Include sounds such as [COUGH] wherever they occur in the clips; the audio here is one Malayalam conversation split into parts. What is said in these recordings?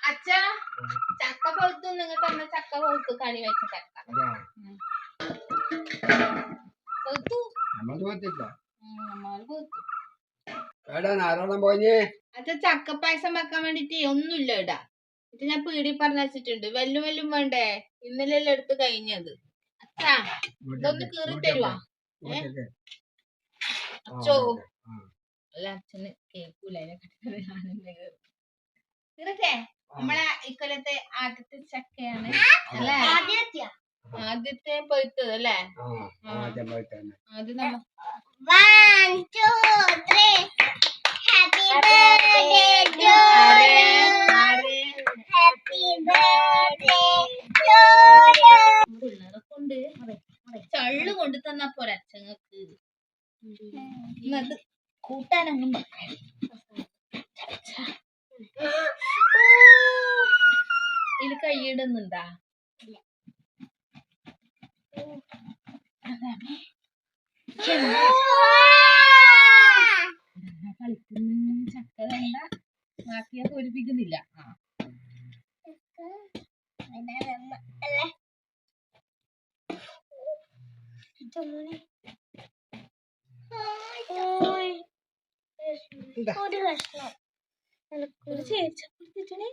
അച്ഛ ചക്ക പൊഴുത്തു നിങ്ങൾ തന്ന ചക്ക പൊഴുത്തു കറി വെച്ച ചക്ക. പൊഴുത്തു ചക്ക പായസം വെക്കാൻ വേണ്ടിട്ട് ഒന്നുമില്ല ഇടാ ഇത് ഞാൻ പീടി പറഞ്ഞു വെച്ചിട്ടുണ്ട് വെല്ലും വെല്ലും വേണ്ടേ? ഇന്നലെ എല്ലാം എടുത്ത് കഴിഞ്ഞത്. ഇതൊന്ന് കീറി തരുവാ. അച്ചോ. അല്ല അച്ഛന് കേക്കൂല ഇതൊക്കെ നമ്മളെ ഇക്കൊല്ലത്തെ ആദ്യത്തെ ചക്കയാണ് അല്ലേ? ആദ്യത്തെ പഴുത്തത് അല്ലേ? ആദ്യം പഴുത്തന്നെ കളിക്കുന്ന ചക്ക നാട്ടിയെ പൊരിപ്പിക്കുന്നില്ല ആ. ഒരു കഷ്ണം ഒരു ചേച്ചി കൊടുത്തിട്ടേ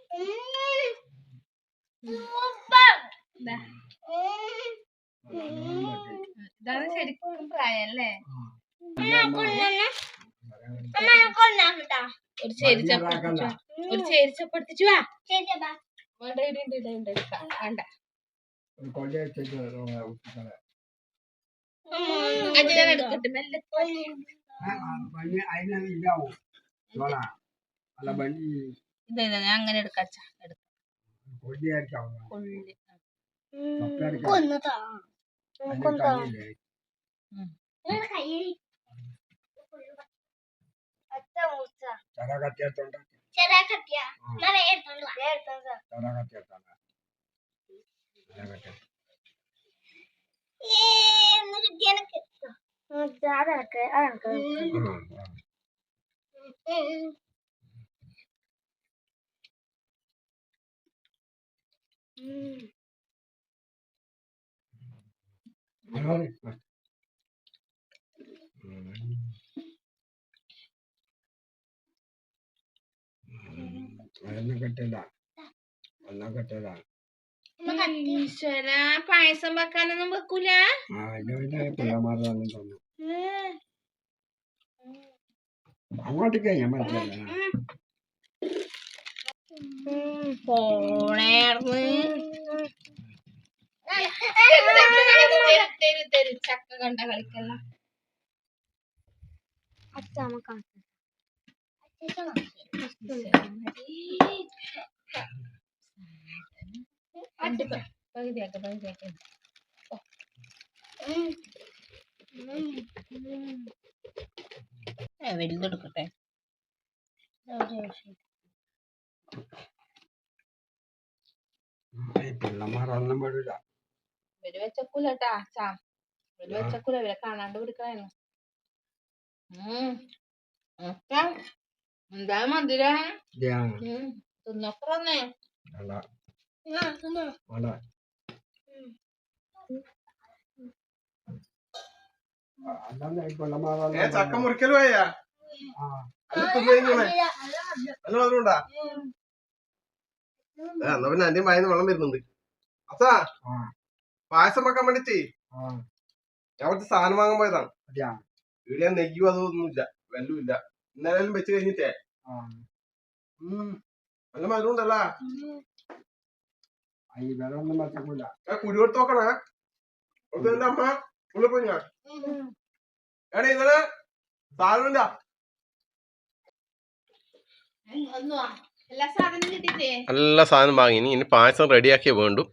ഇതാണ് ശരിക്കും പ്രായം അല്ലേ ഒരു ചേരിച്ചപ്പെടുത്തിച്ചു ഒരു വേണ്ട ഉണ്ട് എടുക്കാം. വേണ്ട. എടുക്കട്ടെ മെല്ലെ ഇത് ഞാൻ कोणता అత్త ఊసా చరాగత్య తొండ చరాగత్య మన ఏడు తొండ ఏడు తొండ చరాగత్య తొండ చరాగత్య ఏ నాకు గెనకు జాదా అక్క అక్క Mm. കെട്ടില്ല ഒന്നും കെട്ടില്ല ഈശ്വര പായസം വെക്കാനൊന്നും വെക്കൂല ആ ഇത് പിന്നെ പിള്ളമാർന്നു തോന്നുന്നു അങ്ങോട്ടേക്ക് ഞാൻ മനസ്സിലായില്ല പോണേർന്ന് തെരു തെരു ചക്ക വലുതെടുക്കട്ടെ പിള്ളമാർ ഒന്നും പെടില്ല ഇവർ വെച്ചക്കൂലട്ടാ. ചാ ഇവർ വെച്ചക്കൂല. ഇവരെ കാണാണ്ട് പിടിക്കണേന്ന് എന്താ മധുര? പിള്ളമാരൊന്നും ചക്ക മുറിക്കൽ പോയാ? ആ അത് തിന്നു കഴിഞ്ഞോളെ നല്ല മധുരണ്ടാ എന്നാ പിന്നെ അന്റെ വായന്ന് വെള്ളം വരുന്നുണ്ട്. അച്ഛാ ആ. പായസം വെക്കാൻ വേണ്ടിട്ടേ. ആ. ഞാൻ കുറച്ച് സാധനം വാങ്ങാൻ പോയതാണ്. ഇവിടെ ഞാൻ നെയ്യും അതൊന്നുമില്ല വെല്ലും ഇല്ല ഇന്നലെ വെച്ച് കഴിഞ്ഞിട്ടേ. നല്ല മധുരം ഉണ്ടല്ലോ ഈ വെള്ളമൊന്നും ഏ കുരു കൊടുത്ത് നോക്കണേ. എന്റെ അമ്മ? ഉള്ളിൽ പോയി ഞാൻ എടേ ഇന്നലെ സാധനം ഉണ്ടാ ഒന്നുവാ എല്ലാ സാധനം കിട്ടിട്ടേ നല്ല സാധനം വാങ്ങി. ഇനി പായസം റെഡിയാക്കിയേ വേണ്ടു.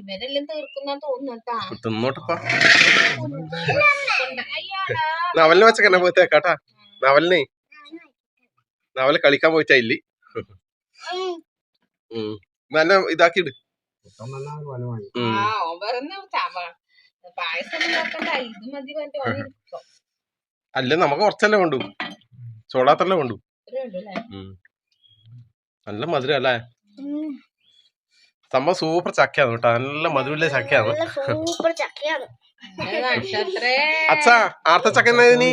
ഇവരെല്ലാം തീർക്കുന്ന തോന്നുട്ടാ തിന്നോട്ടപ്പാ അയ്യാടാ. നവലിനെ എന്നെ പോയിത്തേക്കാട്ടാ നവലിനെ. നവൽ കളിക്കാൻ പോയിട്ടാ ഇല്ലി? നല്ല ഇതാക്കിയിട്. അല്ല നമുക്ക് കുറച്ചല്ലേ കൊണ്ടു ചോളാത്തല്ലേ കൊണ്ടു നല്ല മധുരം അല്ലേ? സംഭവം സൂപ്പർ ചക്കയാണ് കേട്ടോ. നല്ല മധുരമുള്ള ചക്കയാണ്. നല്ല സൂപ്പർ ചക്കയാണ്. അച്ഛാ ആർത്ത ചക്ക എന്നായിരുന്നു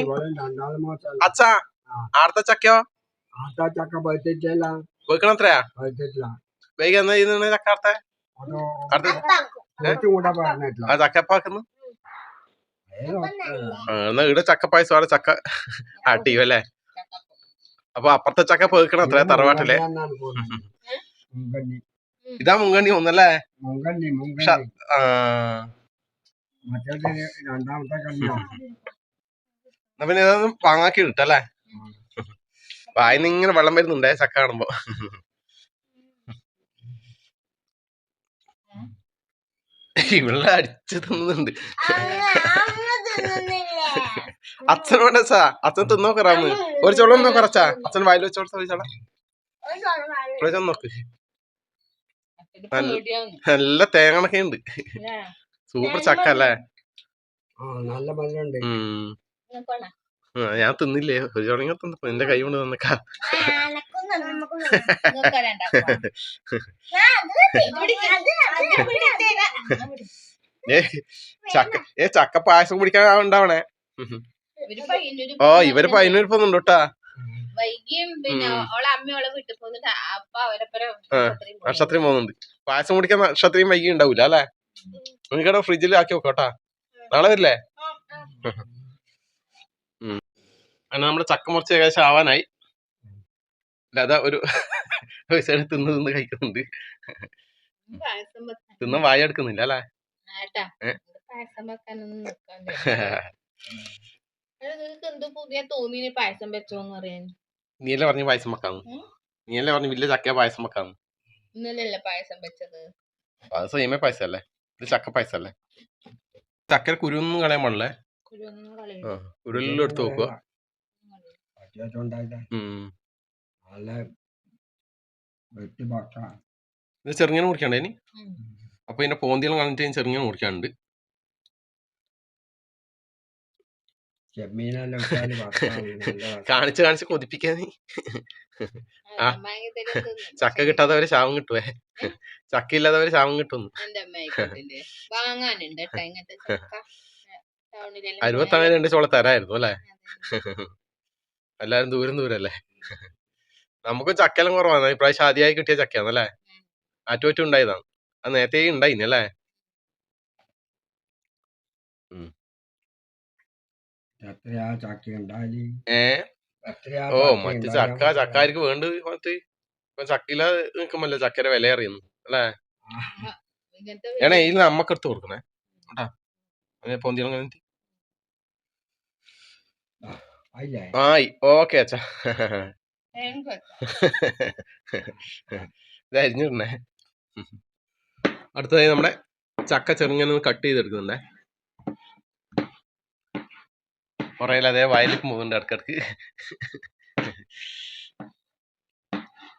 അച്ഛാ ആർത്ത ചക്കയോ? ചക്ക പോയിക്കണം എത്രയാ വേഗം എന്നാ ചെയ്യുന്ന ചക്ക ആർത്തെ? ആ ചക്കപ്പാക്കുന്നു എന്നാ ഇവിടെ ചക്കപ്പായസം അവിടെ ചക്ക. ആട്ടിയോ അല്ലേ? അപ്പൊ അപ്പുറത്തെ ചക്ക പേക്കണം അത്ര? തറവാട്ടിലെ? ഇതാ മുങ്കണ്ണി ഒന്നല്ലേ? മുങ്കണ്ണി ഷ- മുങ്കണ്ണി ആ. മറ്റേത് രണ്ടാമത്തെ കണ്ണിയാണ് [LAUGHS] എന്നാ പിന്നെ ഇതൊന്നും വാങ്ങാക്കി കിട്ടല്ലേ വായിന്ന് ഇങ്ങനെ വെള്ളം വരുന്നുണ്ടേ ചക്ക കാണുമ്പോ. ഇവിടെ അടിച്ചു തിന്നുന്നുണ്ട്. അച്ഛൻ വേണ്ട സാ. അച്ഛൻ തിന്നോക്കറാന്ന് ഒരു ചോളം നോക്കറച്ചാ അച്ഛൻ വായിൽ വെച്ചോളത്തെ ഒരു ചോളം ഒരു ചോളം നോക്ക്. നല്ല- തേങ്ങണൊക്കെ ഉണ്ട്? സൂപ്പർ ചക്ക അല്ലേ? നല്ല? ആ, ഞാൻ തിന്നില്ലേ? ഒരു ചോളങ്ങ തിന്നപ്പോ എന്റെ കൈ കൊണ്ട് തന്നേക്കാ. [LAUGHS] ഏ ചക്ക ഏ ചക്ക പായസം കുടിക്കാൻ ഉണ്ടാവണേ? ഓ ഇവർ പതിനൊരുപ്പൊന്നുണ്ടോട്ടാ വൈകിയും പിന്നെ അവളെ ഓളെ അമ്മ ഓളെ വീട്ടിൽ പോന്നിട്ട് അപ്പ അവരപ്പുറം ആ, നക്ഷത്രം പോകുന്നുണ്ട്. പായസം കുടിക്കാൻ നക്ഷത്രം വൈകി ഉണ്ടാവൂല അല്ലേ? നിങ്ങടെ ഫ്രിഡ്ജിൽ ആക്കി വെക്കോട്ടാ നാളെ വരില്ലേ. അങ്ങനെ നമ്മുടെ ചക്ക മുറിച്ച് ഏകദേശം ആവാനായി. ലത ഒരു [LAUGHS] സൈഡ് തിന്ന് തിന്ന് കഴിക്കുന്നുണ്ട്. തിന്ന് വായ എടുക്കുന്നില്ല അല്ലേ? [LAUGHS] പായസം വെച്ചോന്ന് പറയാൻ നീയല്ലേ പറഞ്ഞു പായസം വെക്കാന്ന്. നീയല്ലേ പറഞ്ഞു വലിയ ചക്ക പായസം വെക്കാന്ന്? ഇന്നലല്ലേ പായസം വെച്ചത്. അത് സെയിമേ പായസം അല്ലേ ഇത് ചക്ക പായസം അല്ലേ ചക്കര കുരുന്നും കളയാൻ പാടില്ലേ? കുരുവെല്ലാം എടുത്ത് നോക്കുക ഇത് ചെറുങ്ങനെ മുറിക്കണ്ടേ ഇനി. അപ്പൊ ഇതിന്റെ പോന്തിയെല്ലാം കളഞ്ഞിട്ട് ചെറുങ്ങനെ മുറിക്കാനുണ്ട് [LAUGHS] കാണിച്ച് കാണിച്ച് കൊതിപ്പിക്കാൻ. നീ ആ. ചക്ക കിട്ടാത്തവര് ശാപം കിട്ടുവേ. ചക്ക ഇല്ലാത്തവര് ശാപം കിട്ടുന്നു. അരുപത്തങ്ങനെ [LAUGHS] രണ്ട് ചോള തരായിരുന്നു അല്ലേ. [LAUGHS] എല്ലാരും ദൂരം ദൂരം അല്ലേ നമുക്കും ചക്കയെല്ലാം കുറവാണ്. ഇപ്രാവശ്യം ആദ്യമായി കിട്ടിയ ചക്കയാണല്ലേ? ആറ്റുപറ്റുണ്ടായതാണ് അത് നേരത്തെ ഉണ്ടായിന് അല്ലേ എത്രയാ ചക്ക ഉണ്ടായി ഏ? ഓ മറ്റു ചക്ക ചക്കാർക്ക് വേണ്ട മറ്റ് ഇപ്പൊ ചക്കില നിക്കുമ്പല്ലേ ചക്കര വില അറിയുന്നു അല്ലേ? ഏണേ ഇതിൽ നമ്മക്ക് എടുത്ത് കൊടുക്കണേ കേട്ടാ. ആയി ഓക്കെ അച്ഛാ. ഇത് അരിഞ്ഞിടണേ. അടുത്തതായി നമ്മുടെ ചക്ക ചെറുങ്ങനെ കട്ട് കട്ട് ചെയ്തെടുക്കുന്നുണ്ടേ. പുറയിൽ അതേ വയലിലേക്ക് പോകുന്നുണ്ട് ഇടക്കിടക്ക്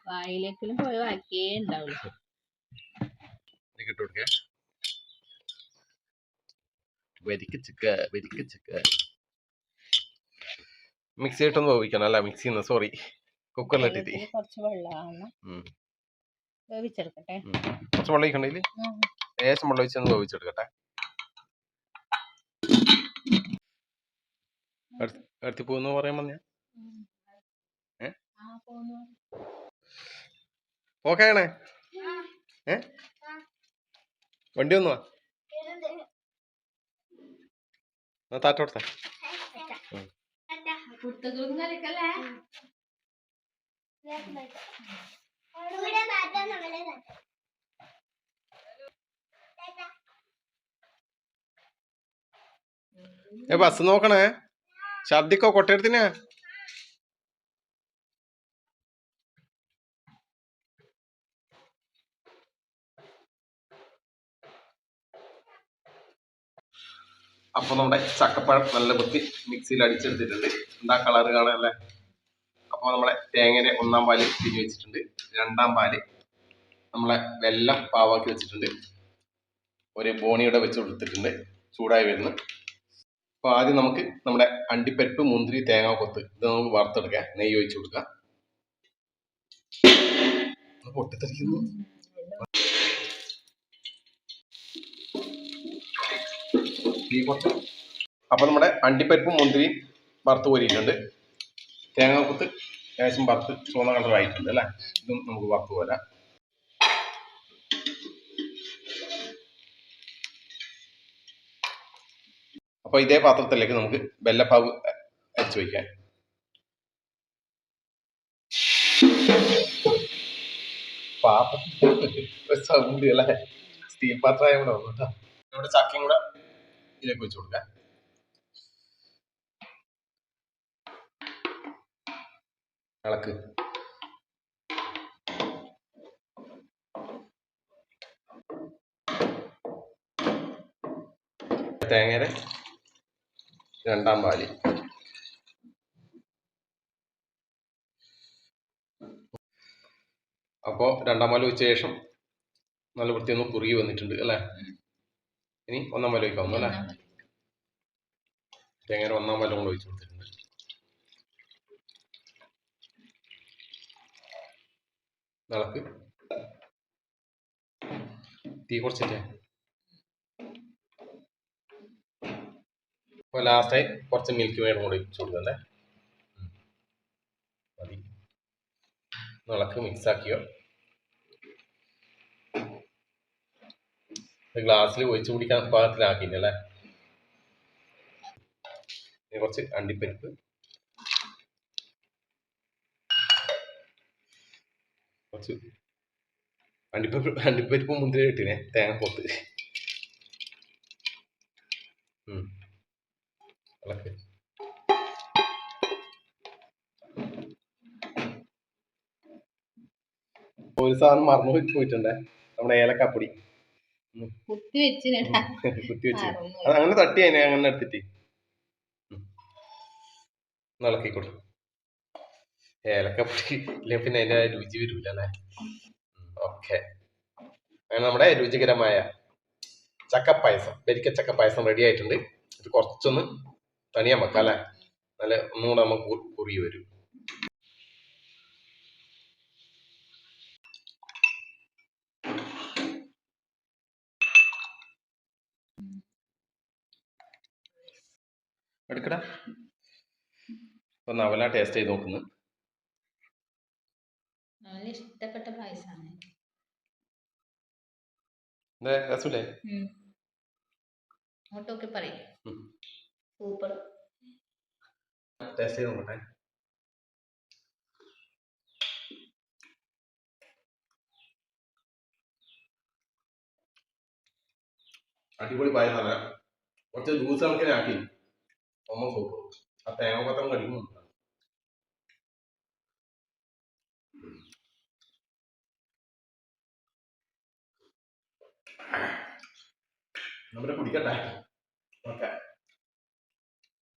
വായിലേക്കെല്ലാം പോയി വാക്കേ ഉണ്ടാവുള്ളൂ ഇട്ട് കൊടുക്കേ. വരിക്ക ചക്ക വരിക്ക ചക്ക മിക്സി ഇട്ടൊന്ന് വേവിക്കണം അല്ല മിക്സി ചെയ്യുന്ന സോറി. കുക്കറിലിട്ടിട്ട് ഇതി കുറച്ച് വെള്ളം. വേവിച്ചെടുക്കട്ടെ. കുറച്ച് വെള്ളം ഒഴിക്കണ്ടെങ്കിൽ ഉം. ലേശം വെള്ളം ഒഴിച്ചൊന്ന് വേവിച്ചെടുക്കട്ടെ. അടുത്ത് പോകുന്ന പറയാൻ വന്ന. ഉം. ഏ? ആ പോന്നു ഓക്കെ ആണേ ഏ? വണ്ടി വന്നു? താറ്റോടത്തെ ബസ് നോക്കണേ. ഛർദിക്കോ കൊട്ടേടത്തിന് അപ്പൊ നമ്മുടെ ചക്കപ്പഴം നല്ല വൃത്തി മിക്സിയിൽ അടിച്ചെടുത്തിട്ടുണ്ട്. എന്താ കളർ കാണാനല്ലേ അപ്പൊ നമ്മളെ തേങ്ങയുടെ ഒന്നാം പാൽ തിരി വെച്ചിട്ടുണ്ട്. രണ്ടാം പാൽ നമ്മളെ വെല്ലം പാവാക്കി വെച്ചിട്ടുണ്ട്. ഒരു ബോണിയുടെ വെച്ച് കൊടുത്തിട്ടുണ്ട്. ചൂടായി വരുന്നു. അപ്പോൾ ആദ്യം നമുക്ക് നമ്മുടെ അണ്ടിപ്പരിപ്പ് മുന്തിരി തേങ്ങ കൊത്ത് ഇത് നമുക്ക് വറുത്തെടുക്കാം. നെയ്യ് ഒഴിച്ചു കൊടുക്കാം. പൊട്ടിത്തെറിക്കുന്നു. ഈ അപ്പോൾ നമ്മുടെ അണ്ടിപ്പരിപ്പും മുന്തിരിയും വറുത്ത് കോരിയിട്ടുണ്ട്. തേങ്ങാക്കൊത്ത് ഏകദേശം വറുത്ത് ചുവന്ന കളർ ആയിട്ടുണ്ട് അല്ലേ? ഇതും നമുക്ക് വറുത്ത് പോരാം അപ്പോൾ ഇതേ പാത്രത്തിലേക്ക് നമുക്ക് വെല്ലപ്പാവ് അരച്ച് വയ്ക്കാം സൗണ്ട് അല്ലേ? സ്റ്റീൽ പാത്രമായ കൂടെ വന്നു കേട്ടോ. നമ്മുടെ ചക്കയും കൂടെ ഇതിലേക്ക് വെച്ച് കൊടുക്കാം. ഇളക്ക്. തേങ്ങയുടെ രണ്ടാം പാലി. അപ്പോൾ രണ്ടാം പാൽ വെച്ച ശേഷം നല്ല വൃത്തിയൊന്ന് കുറുകി വന്നിട്ടുണ്ട് അല്ലേ? ഇനി ഒന്നാം പാൽ വയ്ക്കാവുന്നു അല്ലേ? തേങ്ങയുടെ ഒന്നാം പാലും കൂടെ ഒഴിച്ചു കൊടുത്തിട്ടുണ്ട്. ഇളക്ക്. തീ കുറച്ചിട്ടേ അപ്പോൾ ലാസ്റ്റായി കുറച്ച് മിൽക്ക് മെയ്ഡും കൂടി ഒഴിച്ചു കൊടുക്കണ്ടേ. മതി. ഇളക്ക് മിക്സ് ആക്കിയോ? ഗ്ലാസ്സിൽ ഒഴിച്ച് കുടിക്കാൻ പാകത്തിലാക്കിയില്ലേ കുറച്ച് അണ്ടിപ്പരിപ്പ്. കുറച്ച് അണ്ടിപ്പരിപ്പ് അണ്ടിപ്പരിപ്പ് മുന്തിരി ഇട്ടിനെ തേങ്ങപ്പൊത്ത് ഉം. ഇളക്ക് ഒരു സാധനം മറന്നു പോയി പോയിട്ടുണ്ടേ. നമ്മുടെ ഏലക്കാപ്പൊടി കുത്തി വെച്ച്. അത് അങ്ങനെ തട്ടി അതിനെ അങ്ങനെ എടുത്തിട്ട്. ഒന്ന് ഏലക്കപ്പൊടി ഇല്ല പിന്നെ അതിന്റെ രുചി വരൂല അല്ലേ ഓക്കെ. അങ്ങനെ നമ്മുടെ രുചികരമായ ചക്കപ്പായസം വരിക്ക ചക്കപ്പായസം റെഡി ആയിട്ടുണ്ട്. ഇത് കുറച്ചൊന്ന് തണിയാൻ വെക്കാം അല്ലേ? നല്ല ഒന്നുകൂടെ നമുക്ക് കുറി വരും. എടുക്കടാ. ടേസ്റ്റ് ചെയ്ത് നോക്കുന്നു. നല്ല ഇഷ്ടപ്പെട്ട പായസാണ്. എന്താ രസമില്ലേ? അങ്ങോട്ടൊക്കെ പറയും. ഉം. സൂപ്പർ ടേസ്റ്റ് ചെയ്ത് നോക്കട്ടെ അടിപൊളി പായസമല്ല കുറച്ച് ജ്യൂസ് കണക്കിനെ ആക്കി ഒമ്മ സൂപ്പർ ആ തേങ്ങ പത്രം കടിക്കുന്നുണ്ട് നമ്മുടെ കുടിക്കട്ടെ ഓക്കെ